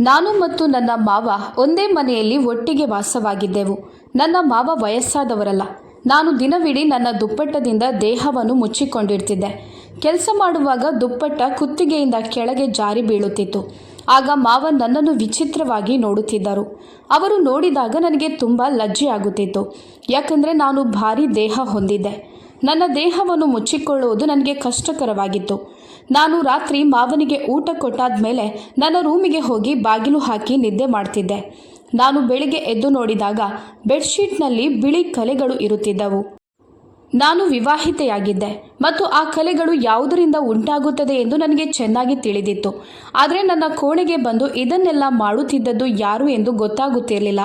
ನಾನು ಮತ್ತು ನನ್ನ ಮಾವ ಒಂದೇ ಮನೆಯಲ್ಲಿ ಒಟ್ಟಿಗೆ ವಾಸವಾಗಿದ್ದೆವು. ನನ್ನ ಮಾವ ವಯಸ್ಸಾದವರಲ್ಲ. ನಾನು ದಿನವಿಡೀ ನನ್ನ ದುಪ್ಪಟ್ಟದಿಂದ ದೇಹವನ್ನು ಮುಚ್ಚಿಕೊಂಡಿರ್ತಿದ್ದೆ. ಕೆಲಸ ಮಾಡುವಾಗ ದುಪ್ಪಟ್ಟ ಕುತ್ತಿಗೆಯಿಂದ ಕೆಳಗೆ ಜಾರಿ ಬೀಳುತ್ತಿತ್ತು. ಆಗ ಮಾವ ನನ್ನನ್ನು ವಿಚಿತ್ರವಾಗಿ ನೋಡುತ್ತಿದ್ದರು. ಅವರು ನೋಡಿದಾಗ ನನಗೆ ತುಂಬ ಲಜ್ಜೆಯಾಗುತ್ತಿತ್ತು. ಯಾಕಂದರೆ ನಾನು ಭಾರಿ ದೇಹ ಹೊಂದಿದ್ದೆ. ನನ್ನ ದೇಹವನ್ನು ಮುಚ್ಚಿಕೊಳ್ಳುವುದು ನನಗೆ ಕಷ್ಟಕರವಾಗಿತ್ತು. ನಾನು ರಾತ್ರಿ ಮಾವನಿಗೆ ಊಟ ಕೊಟ್ಟಾದ ಮೇಲೆ ನನ್ನ ರೂಮಿಗೆ ಹೋಗಿ ಬಾಗಿಲು ಹಾಕಿ ನಿದ್ದೆ ಮಾಡ್ತಿದ್ದೆ. ನಾನು ಬೆಳಿಗ್ಗೆ ಎದ್ದು ನೋಡಿದಾಗ ಬೆಡ್ಶೀಟ್ನಲ್ಲಿ ಬಿಳಿ ಕಲೆಗಳು ಇರುತ್ತಿದ್ದವು. ನಾನು ವಿವಾಹಿತೆಯಾಗಿದ್ದೆ ಮತ್ತು ಆ ಕಲೆಗಳು ಯಾವುದರಿಂದ ಉಂಟಾಗುತ್ತದೆ ಎಂದು ನನಗೆ ಚೆನ್ನಾಗಿ ತಿಳಿದಿತ್ತು. ಆದರೆ ನನ್ನ ಕೋಣೆಗೆ ಬಂದು ಇದನ್ನೆಲ್ಲ ಮಾಡುತ್ತಿದ್ದದ್ದು ಯಾರು ಎಂದು ಗೊತ್ತಾಗುತ್ತಿರಲಿಲ್ಲ.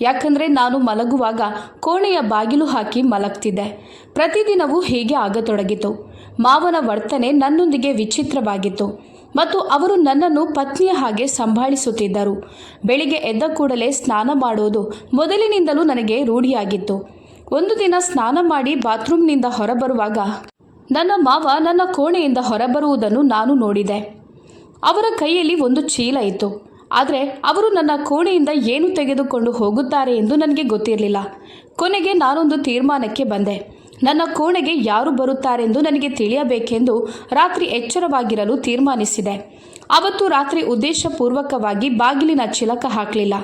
ಯಾಕಂದರೆ ನಾನು ಮಲಗುವಾಗ ಕೋಣೆಯ ಬಾಗಿಲು ಹಾಕಿ ಮಲಗ್ತಿದ್ದೆ. ಪ್ರತಿದಿನವೂ ಹೀಗೆ ಆಗತೊಡಗಿತು. ಮಾವನ ವರ್ತನೆ ನನ್ನೊಂದಿಗೆ ವಿಚಿತ್ರವಾಗಿತ್ತು ಮತ್ತು ಅವರು ನನ್ನನ್ನು ಪತ್ನಿಯ ಹಾಗೆ ಸಂಭಾಳಿಸುತ್ತಿದ್ದರು. ಬೆಳಿಗ್ಗೆ ಎದ್ದ ಕೂಡಲೇ ಸ್ನಾನ ಮಾಡುವುದು ಮೊದಲಿನಿಂದಲೂ ನನಗೆ ರೂಢಿಯಾಗಿತ್ತು. ಒಂದು ದಿನ ಸ್ನಾನ ಮಾಡಿ ಬಾತ್ರೂಮ್ನಿಂದ ಹೊರಬರುವಾಗ ನನ್ನ ಮಾವ ನನ್ನ ಕೋಣೆಯಿಂದ ಹೊರಬರುವುದನ್ನು ನಾನು ನೋಡಿದೆ. ಅವರ ಕೈಯಲ್ಲಿ ಒಂದು ಚೀಲ ಇತ್ತು. ಆದರೆ ಅವರು ನನ್ನ ಕೋಣೆಯಿಂದ ಏನು ತೆಗೆದುಕೊಂಡು ಹೋಗುತ್ತಾರೆ ಎಂದು ನನಗೆ ಗೊತ್ತಿರಲಿಲ್ಲ. ಕೊನೆಗೆ ನಾನೊಂದು ತೀರ್ಮಾನಕ್ಕೆ ಬಂದೆ. ನನ್ನ ಕೋಣೆಗೆ ಯಾರು ಬರುತ್ತಾರೆಂದು ನನಗೆ ತಿಳಿಯಬೇಕೆಂದು ರಾತ್ರಿ ಎಚ್ಚರವಾಗಿರಲು ತೀರ್ಮಾನಿಸಿದೆ. ಅವತ್ತು ರಾತ್ರಿ ಉದ್ದೇಶಪೂರ್ವಕವಾಗಿ ಬಾಗಿಲಿನ ಚಿಲಕ ಹಾಕಲಿಲ್ಲ.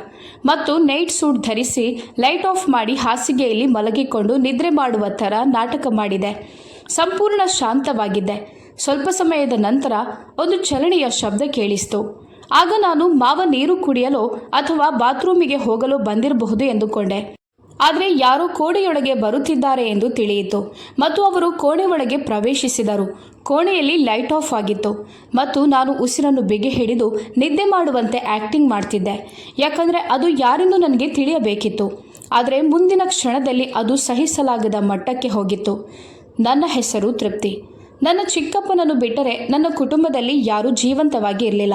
ಮತ್ತು ನೈಟ್ ಸೂಟ್ ಧರಿಸಿ ಲೈಟ್ ಆಫ್ ಮಾಡಿ ಹಾಸಿಗೆಯಲ್ಲಿ ಮಲಗಿಕೊಂಡು ನಿದ್ರೆ ಮಾಡುವ ಥರ ನಾಟಕ ಮಾಡಿದೆ. ಸಂಪೂರ್ಣ ಶಾಂತವಾಗಿದ್ದೆ. ಸ್ವಲ್ಪ ಸಮಯದ ನಂತರ ಒಂದು ಚಲನೆಯ ಶಬ್ದ ಕೇಳಿಸ್ತು. ಆಗ ನಾನು ಮಾವ ನೀರು ಕುಡಿಯಲು ಅಥವಾ ಬಾತ್ರೂಮಿಗೆ ಹೋಗಲು ಬಂದಿರಬಹುದು ಎಂದುಕೊಂಡೆ. ಆದರೆ ಯಾರು ಕೋಣೆಯೊಳಗೆ ಬರುತ್ತಿದ್ದಾರೆ ಎಂದು ತಿಳಿಯಿತು. ಮತ್ತು ಅವರು ಕೋಣೆ ಒಳಗೆ ಪ್ರವೇಶಿಸಿದರು. ಕೋಣೆಯಲ್ಲಿ ಲೈಟ್ ಆಫ್ ಆಗಿತ್ತು. ಮತ್ತು ನಾನು ಉಸಿರನ್ನು ಬಿಗಿ ಹಿಡಿದು ನಿದ್ದೆ ಮಾಡುವಂತೆ ಆ್ಯಕ್ಟಿಂಗ್ ಮಾಡ್ತಿದ್ದೆ. ಯಾಕಂದರೆ ಅದು ಯಾರೆಂದು ನನಗೆ ತಿಳಿಯಬೇಕಿತ್ತು. ಆದರೆ ಮುಂದಿನ ಕ್ಷಣದಲ್ಲಿ ಅದು ಸಹಿಸಲಾಗದ ಮಟ್ಟಕ್ಕೆ ಹೋಗಿತ್ತು. ನನ್ನ ಹೆಸರು ತೃಪ್ತಿ. ನನ್ನ ಚಿಕ್ಕಪ್ಪನನ್ನು ಬಿಟ್ಟರೆ ನನ್ನ ಕುಟುಂಬದಲ್ಲಿ ಯಾರೂ ಜೀವಂತವಾಗಿ ಇರಲಿಲ್ಲ.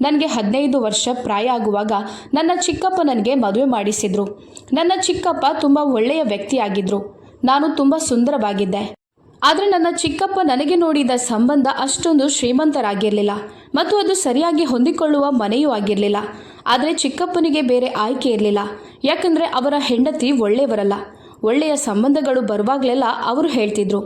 ನನಗೆ ಹದಿನೈದು ವರ್ಷ ಪ್ರಾಯ ಆಗುವಾಗ ನನ್ನ ಚಿಕ್ಕಪ್ಪ ನನಗೆ ಮದುವೆ ಮಾಡಿಸಿದ್ರು. ನನ್ನ ಚಿಕ್ಕಪ್ಪ ತುಂಬ ಒಳ್ಳೆಯ ವ್ಯಕ್ತಿಯಾಗಿದ್ರು. ನಾನು ತುಂಬ ಸುಂದರವಾಗಿದ್ದೆ. ಆದರೆ ನನ್ನ ಚಿಕ್ಕಪ್ಪ ನನಗೆ ನೋಡಿದ ಸಂಬಂಧ ಅಷ್ಟೊಂದು ಶ್ರೀಮಂತರಾಗಿರಲಿಲ್ಲ ಮತ್ತು ಅದು ಸರಿಯಾಗಿ ಹೊಂದಿಕೊಳ್ಳುವ ಮನೆಯೂ ಆಗಿರಲಿಲ್ಲ. ಆದರೆ ಚಿಕ್ಕಪ್ಪನಿಗೆ ಬೇರೆ ಆಯ್ಕೆ ಇರಲಿಲ್ಲ. ಯಾಕಂದರೆ ಅವರ ಹೆಂಡತಿ ಒಳ್ಳೆಯವರಲ್ಲ. ಒಳ್ಳೆಯ ಸಂಬಂಧಗಳು ಬರುವಾಗಲೆಲ್ಲ ಅವರು ಹೇಳ್ತಿದ್ರು.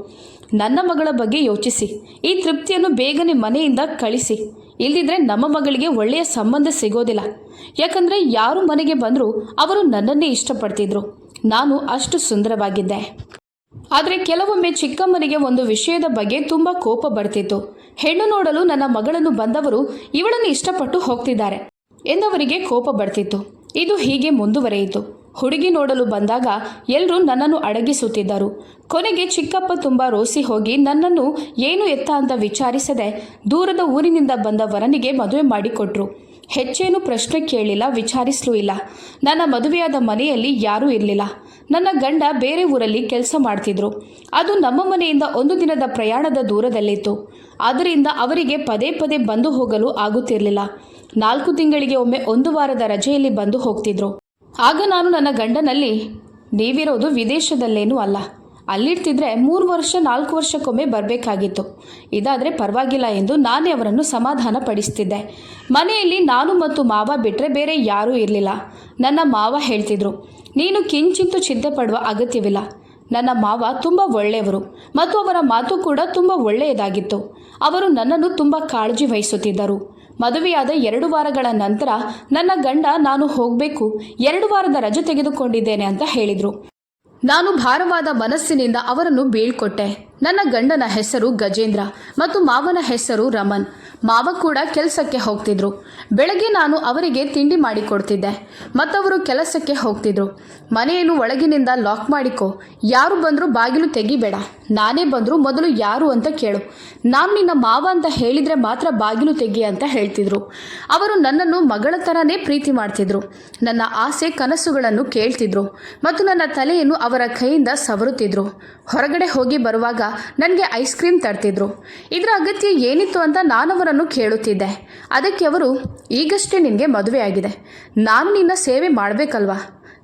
ನನ್ನ ಮಗಳ ಬಗ್ಗೆ ಯೋಚಿಸಿ. ಈ ತೃಪ್ತಿಯನ್ನು ಬೇಗನೆ ಮನೆಯಿಂದ ಕಳಿಸಿ. ಇಲ್ದಿದ್ರೆ ನಮ್ಮ ಮಗಳಿಗೆ ಒಳ್ಳೆಯ ಸಂಬಂಧ ಸಿಗೋದಿಲ್ಲ. ಯಾಕಂದರೆ ಯಾರು ಮನೆಗೆ ಬಂದರೂ ಅವರು ನನ್ನನ್ನೇ ಇಷ್ಟಪಡ್ತಿದ್ರು. ನಾನು ಅಷ್ಟು ಸುಂದರವಾಗಿದ್ದೆ. ಆದರೆ ಕೆಲವೊಮ್ಮೆ ಚಿಕ್ಕಮ್ಮನಿಗೆ ಒಂದು ವಿಷಯದ ಬಗ್ಗೆ ತುಂಬ ಕೋಪ ಬರ್ತಿತ್ತು. ಹೆಣ್ಣು ನೋಡಲು ನನ್ನ ಮಗಳನ್ನು ಬಂದವರು ಇವಳನ್ನು ಇಷ್ಟಪಟ್ಟು ಹೋಗ್ತಿದ್ದಾರೆ ಎಂದವರಿಗೆ ಕೋಪ ಬರ್ತಿತ್ತು. ಇದು ಹೀಗೆ ಮುಂದುವರೆಯಿತು. ಹುಡುಗಿ ನೋಡಲು ಬಂದಾಗ ಎಲ್ಲರೂ ನನ್ನನ್ನು ಅಡಗಿಸುತ್ತಿದ್ದರು. ಕೊನೆಗೆ ಚಿಕ್ಕಪ್ಪ ತುಂಬ ರೋಸಿ ಹೋಗಿ ನನ್ನನ್ನು ಏನು ಎತ್ತ ಅಂತ ವಿಚಾರಿಸದೆ ದೂರದ ಊರಿನಿಂದ ಬಂದ ವರನಿಗೆ ಮದುವೆ ಮಾಡಿಕೊಟ್ರು. ಹೆಚ್ಚೇನು ಪ್ರಶ್ನೆ ಕೇಳಿಲ್ಲ, ವಿಚಾರಿಸಲೂ ಇಲ್ಲ. ನನ್ನ ಮದುವೆಯಾದ ಮನೆಯಲ್ಲಿ ಯಾರೂ ಇರಲಿಲ್ಲ. ನನ್ನ ಗಂಡ ಬೇರೆ ಊರಲ್ಲಿ ಕೆಲಸ ಮಾಡ್ತಿದ್ರು. ಅದು ನಮ್ಮ ಮನೆಯಿಂದ ಒಂದು ದಿನದ ಪ್ರಯಾಣದ ದೂರದಲ್ಲಿತ್ತು. ಆದ್ದರಿಂದ ಅವರಿಗೆ ಪದೇ ಪದೇ ಬಂದು ಹೋಗಲು ಆಗುತ್ತಿರಲಿಲ್ಲ. ನಾಲ್ಕು ತಿಂಗಳಿಗೆ ಒಮ್ಮೆ ಒಂದು ವಾರದ ರಜೆಯಲ್ಲಿ ಬಂದು ಹೋಗ್ತಿದ್ರು. ಆಗ ನಾನು ನನ್ನ ಗಂಡನಲ್ಲಿ, ನೀವಿರೋದು ವಿದೇಶದಲ್ಲೇನೂ ಅಲ್ಲ. ಅಲ್ಲಿರ್ತಿದ್ರೆ ಮೂರು ವರ್ಷ, ನಾಲ್ಕು ವರ್ಷಕ್ಕೊಮ್ಮೆ ಬರಬೇಕಾಗಿತ್ತು. ಇದಾದರೆ ಪರವಾಗಿಲ್ಲ ಎಂದು ನಾನೇ ಅವರನ್ನು ಸಮಾಧಾನ ಪಡಿಸ್ತಿದ್ದೆ ಮನೆಯಲ್ಲಿ ನಾನು ಮತ್ತು ಮಾವ ಬಿಟ್ಟರೆ ಬೇರೆ ಯಾರೂ ಇರಲಿಲ್ಲ. ನನ್ನ ಮಾವ ಹೇಳ್ತಿದ್ರು, ನೀನು ಕಿಂಚಿಂತು ಚಿಂತೆ ಪಡುವ ಅಗತ್ಯವಿಲ್ಲ. ನನ್ನ ಮಾವ ತುಂಬ ಒಳ್ಳೆಯವರು ಮತ್ತು ಅವರ ಮಾತು ಕೂಡ ತುಂಬ ಒಳ್ಳೆಯದಾಗಿತ್ತು. ಅವರು ನನ್ನನ್ನು ತುಂಬ ಕಾಳಜಿ ವಹಿಸುತ್ತಿದ್ದರು. ಮದುವೆಯಾದ ಎರಡು ವಾರಗಳ ನಂತರ ನನ್ನ ಗಂಡ, ನಾನು ಹೋಗಬೇಕು, ಎರಡು ವಾರದ ರಜೆ ತೆಗೆದುಕೊಂಡಿದ್ದೇನೆ ಅಂತ ಹೇಳಿದರು. ನಾನು ಭಾರವಾದ ಮನಸ್ಸಿನಿಂದ ಅವರನ್ನು ಬೀಳ್ಕೊಟ್ಟೆ. ನನ್ನ ಗಂಡನ ಹೆಸರು ಗಜೇಂದ್ರ ಮತ್ತು ಮಾವನ ಹೆಸರು ರಮನ್. ಮಾವ ಕೂಡ ಕೆಲಸಕ್ಕೆ ಹೋಗ್ತಿದ್ರು. ಬೆಳಗ್ಗೆ ನಾನು ಅವರಿಗೆ ತಿಂಡಿ ಮಾಡಿಕೊಡ್ತಿದ್ದೆ ಮತ್ತವರು ಕೆಲಸಕ್ಕೆ ಹೋಗ್ತಿದ್ರು. ಮನೆಯನ್ನು ಒಳಗಿನಿಂದ ಲಾಕ್ ಮಾಡಿಕೊ. ಯಾರು ಬಂದರೂ ಬಾಗಿಲು ತೆಗಿಬೇಡ. ನಾನೇ ಬಂದರೂ ಮೊದಲು ಯಾರು ಅಂತ ಕೇಳು. ನಾನು ನಿನ್ನ ಮಾವ ಅಂತ ಹೇಳಿದರೆ ಮಾತ್ರ ಬಾಗಿಲು ತೆಗಿ ಅಂತ ಹೇಳ್ತಿದ್ರು. ಅವರು ನನ್ನನ್ನು ಮಗಳ ಥರನೇ ಪ್ರೀತಿ ಮಾಡ್ತಿದ್ರು. ನನ್ನ ಆಸೆ ಕನಸುಗಳನ್ನು ಕೇಳ್ತಿದ್ರು ಮತ್ತು ನನ್ನ ತಲೆಯನ್ನು ಅವರ ಕೈಯಿಂದ ಸವರುತ್ತಿದ್ರು. ಹೊರಗಡೆ ಹೋಗಿ ಬರುವಾಗ ನನಗೆ ಐಸ್ ಕ್ರೀಮ್ ತರ್ತಿದ್ರು. ಇದರ ಅಗತ್ಯ ಏನಿತ್ತು ಅಂತ ನಾನವರನ್ನು ಕೇಳುತ್ತಿದ್ದೆ. ಅದಕ್ಕೆ ಅವರು, ಈಗಷ್ಟೇ ನಿನಗೆ ಮದುವೆಯಾಗಿದೆ ನಾನು ನಿನ್ನ ಸೇವೆ ಮಾಡಬೇಕಲ್ವಾ?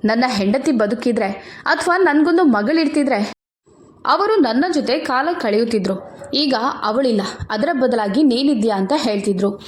ನನ್ನ ಹೆಂಡತಿ ಬದುಕಿದ್ರೆ ಅಥವಾ ನನಗೊಂದು ಮಗಳಿರ್ತಿದ್ರೆ? ಅವರು ನನ್ನ ಜೊತೆ ಕಾಲ ಕಳೆಯುತ್ತಿದ್ರು. ಈಗ ಅವಳಿಲ್ಲ. ಅದರ ಬದಲಾಗಿ ನೀನಿದ್ಯಾ ಅಂತ ಹೇಳ್ತಿದ್ರು.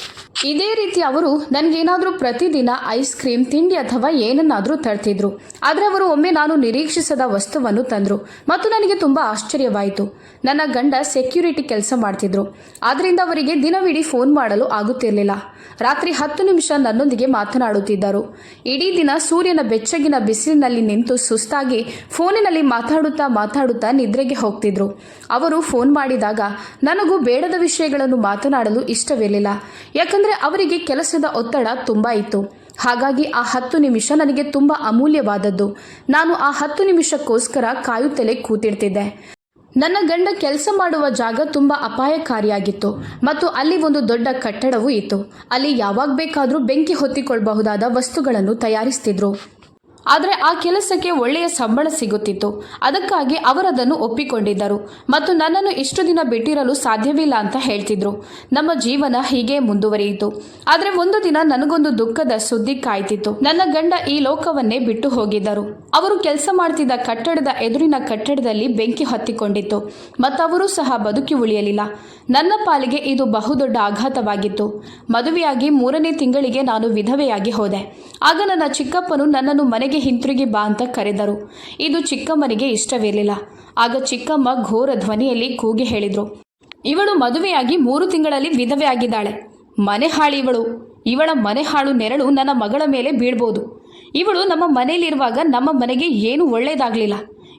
ಇದೇ ರೀತಿ ಅವರು ನನಗೇನಾದರೂ ಪ್ರತಿದಿನ ಐಸ್ ಕ್ರೀಮ್ ತಿಂಡಿ ಅಥವಾ ಏನನ್ನಾದರೂ ತರ್ತಿದ್ರು. ಆದರೆ ಅವರು ಒಮ್ಮೆ ನಾನು ನಿರೀಕ್ಷಿಸದ ವಸ್ತುವನ್ನು ತಂದರು. ಮತ್ತು ನನಗೆ ತುಂಬ ಆಶ್ಚರ್ಯವಾಯಿತು. ನನ್ನ ಗಂಡ ಸೆಕ್ಯೂರಿಟಿ ಕೆಲಸ ಮಾಡ್ತಿದ್ರು. ಆದ್ದರಿಂದ ಅವರಿಗೆ ದಿನವಿಡೀ ಫೋನ್ ಮಾಡಲು ಆಗುತ್ತಿರಲಿಲ್ಲ. ರಾತ್ರಿ ಹತ್ತು ನಿಮಿಷ ನನ್ನೊಂದಿಗೆ ಮಾತನಾಡುತ್ತಿದ್ದರು. ಇಡೀ ದಿನ ಸೂರ್ಯನ ಬೆಚ್ಚಗಿನ ಬಿಸಿಲಿನಲ್ಲಿ ನಿಂತು ಸುಸ್ತಾಗಿ ಫೋನಿನಲ್ಲಿ ಮಾತಾಡುತ್ತಾ ಮಾತಾಡುತ್ತಾ ನಿದ್ರೆಗೆ ಹೋಗ್ತಿದ್ರು. ಅವರು ಫೋನ್ ಮಾಡಿದಾಗ, ನನಗೂ ಬೇಡದ ವಿಷಯಗಳನ್ನು ಮಾತನಾಡಲು ಇಷ್ಟವಿರಲಿಲ್ಲ. ಯಾಕಂದರೆ ಅವರಿಗೆ ಕೆಲಸದ ಒತ್ತಡ ತುಂಬ ಇತ್ತು. ಹಾಗಾಗಿ ಆ ಹತ್ತು ನಿಮಿಷ ನನಗೆ ತುಂಬ ಅಮೂಲ್ಯವಾದದ್ದು. ನಾನು ಆ ಹತ್ತು ನಿಮಿಷಕ್ಕೋಸ್ಕರ ಕಾಯುತ್ತಲೇ ಕೂತಿರ್ತಿದ್ದೆ. ನನ್ನ ಗಂಡ ಕೆಲಸ ಮಾಡುವ ಜಾಗ ತುಂಬ ಅಪಾಯಕಾರಿಯಾಗಿತ್ತು ಮತ್ತು ಅಲ್ಲಿ ಒಂದು ದೊಡ್ಡ ಕಟ್ಟಡವೂ ಇತ್ತು. ಅಲ್ಲಿ ಯಾವಾಗ ಬೇಕಾದರೂ ಬೆಂಕಿ ಹೊತ್ತಿಕೊಳ್ಳಬಹುದಾದ ವಸ್ತುಗಳನ್ನು ತಯಾರಿಸ್ತಿದ್ರು. ಆದರೆ ಆ ಕೆಲಸಕ್ಕೆ ಒಳ್ಳೆಯ ಸಂಬಳ ಸಿಗುತ್ತಿತ್ತು. ಅದಕ್ಕಾಗಿ ಅವರದನ್ನು ಒಪ್ಪಿಕೊಂಡಿದ್ದರು. ಮತ್ತು ನನ್ನನ್ನು ಇಷ್ಟು ದಿನ ಬಿಟ್ಟಿರಲು ಸಾಧ್ಯವಿಲ್ಲ ಅಂತ ಹೇಳ್ತಿದ್ರು. ನಮ್ಮ ಜೀವನ ಹೀಗೆ ಮುಂದುವರಿಯಿತು. ಆದರೆ ಒಂದು ದಿನ ನನಗೊಂದು ದುಃಖದ ಸುದ್ದಿ ಕಾಯ್ತಿತ್ತು. ನನ್ನ ಗಂಡ ಈ ಲೋಕವನ್ನೇ ಬಿಟ್ಟು ಹೋಗಿದ್ದರು. ಅವರು ಕೆಲಸ ಮಾಡ್ತಿದ್ದ ಕಟ್ಟಡದ ಎದುರಿನ ಕಟ್ಟಡದಲ್ಲಿ ಬೆಂಕಿ ಹತ್ತಿಕೊಂಡಿತ್ತು. ಮತ್ತವರು ಸಹ ಬದುಕಿ ಉಳಿಯಲಿಲ್ಲ. ನನ್ನ ಪಾಲಿಗೆ ಇದು ಬಹುದೊಡ್ಡ ಆಘಾತವಾಗಿತ್ತು. ಮದುವೆಯಾಗಿ ಮೂರನೇ ತಿಂಗಳಿಗೆ ನಾನು ವಿಧವೆಯಾಗಿ ಹೋದೆ. ಆಗ ನನ್ನ ಚಿಕ್ಕಪ್ಪನು ನನ್ನನ್ನು ಮನೆಗೆ ಹಿಂತಿರುಗಿ ಬಾ ಅಂತ ಕರೆದರು. ಇದು ಚಿಕ್ಕಮ್ಮನಿಗೆ ಇಷ್ಟವಿರಲಿಲ್ಲ. ಆಗ ಚಿಕ್ಕಮ್ಮ ಘೋರ ಧ್ವನಿಯಲ್ಲಿ ಕೂಗಿ ಹೇಳಿದರು. ಇವಳು ಮದುವೆಯಾಗಿ ಮೂರು ತಿಂಗಳಲ್ಲಿ ವಿಧವೆ ಆಗಿದ್ದಾಳೆ. ಮನೆ ಹಾಳು ಇವಳು. ಇವಳ ಮನೆ ಹಾಳು ನೆರಳು ನನ್ನ ಮಗಳ ಮೇಲೆ ಬೀಳ್ಬೋದು. ಇವಳು ನಮ್ಮ ಮನೆಯಲ್ಲಿರುವಾಗ ನಮ್ಮ ಮನೆಗೆ ಏನು ಒಳ್ಳೆಯದಾಗಲಿಲ್ಲ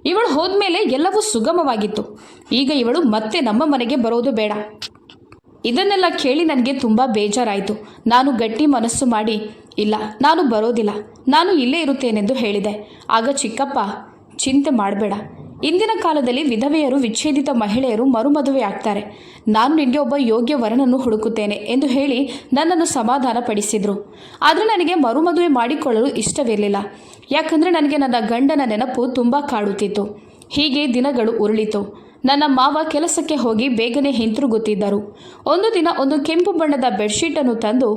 ಇವಳು ಹೋದ್ಮೇಲೆ ಎಲ್ಲವೂ ಸುಗಮವಾಗಿತ್ತು. ಈಗ ಇವಳು ಮತ್ತೆ ನಮ್ಮ ಮನೆಗೆ ಬರೋದು ಬೇಡ. ಇದನ್ನೆಲ್ಲ ಕೇಳಿ ನನಗೆ ತುಂಬ ಬೇಜಾರಾಯಿತು. ನಾನು ಗಟ್ಟಿ ಮನಸ್ಸು ಮಾಡಿ ಇಲ್ಲ, ನಾನು ಬರೋದಿಲ್ಲ. ನಾನು ಇಲ್ಲೇ ಇರುತ್ತೇನೆಂದು ಹೇಳಿದೆ. ಆಗ ಚಿಕ್ಕಪ್ಪ, ಚಿಂತೆ ಮಾಡಬೇಡ. ಇಂದಿನ ಕಾಲದಲ್ಲಿ ವಿಧವೆಯರು, ವಿಚ್ಛೇದಿತ ಮಹಿಳೆಯರು ಮರುಮದುವೆ ಆಗ್ತಾರೆ. ನಾನು ನಿನಗೆ ಒಬ್ಬ ಯೋಗ್ಯ ವರನನ್ನು ಹುಡುಕುತ್ತೇನೆ ಎಂದು ಹೇಳಿ ನನ್ನನ್ನು ಸಮಾಧಾನಪಡಿಸಿದರು. ಆದರೆ ನನಗೆ ಮರುಮದುವೆ ಮಾಡಿಕೊಳ್ಳಲು ಇಷ್ಟವಿರಲಿಲ್ಲ. ಯಾಕಂದರೆ ನನಗೆ ನನ್ನ ಗಂಡನ ನೆನಪು ತುಂಬ ಕಾಡುತ್ತಿತ್ತು. ಹೀಗೆ ದಿನಗಳು ಉರುಳಿತು. ನನ್ನ ಮಾವ ಕೆಲಸಕ್ಕೆ ಹೋಗಿ ಬೇಗನೆ ಹಿಂತಿರುಗುತ್ತಿದ್ದರು. ಒಂದು ದಿನ ಒಂದು ಕೆಂಪು ಬಣ್ಣದ ಬೆಡ್ಶೀಟನ್ನು ತಂದು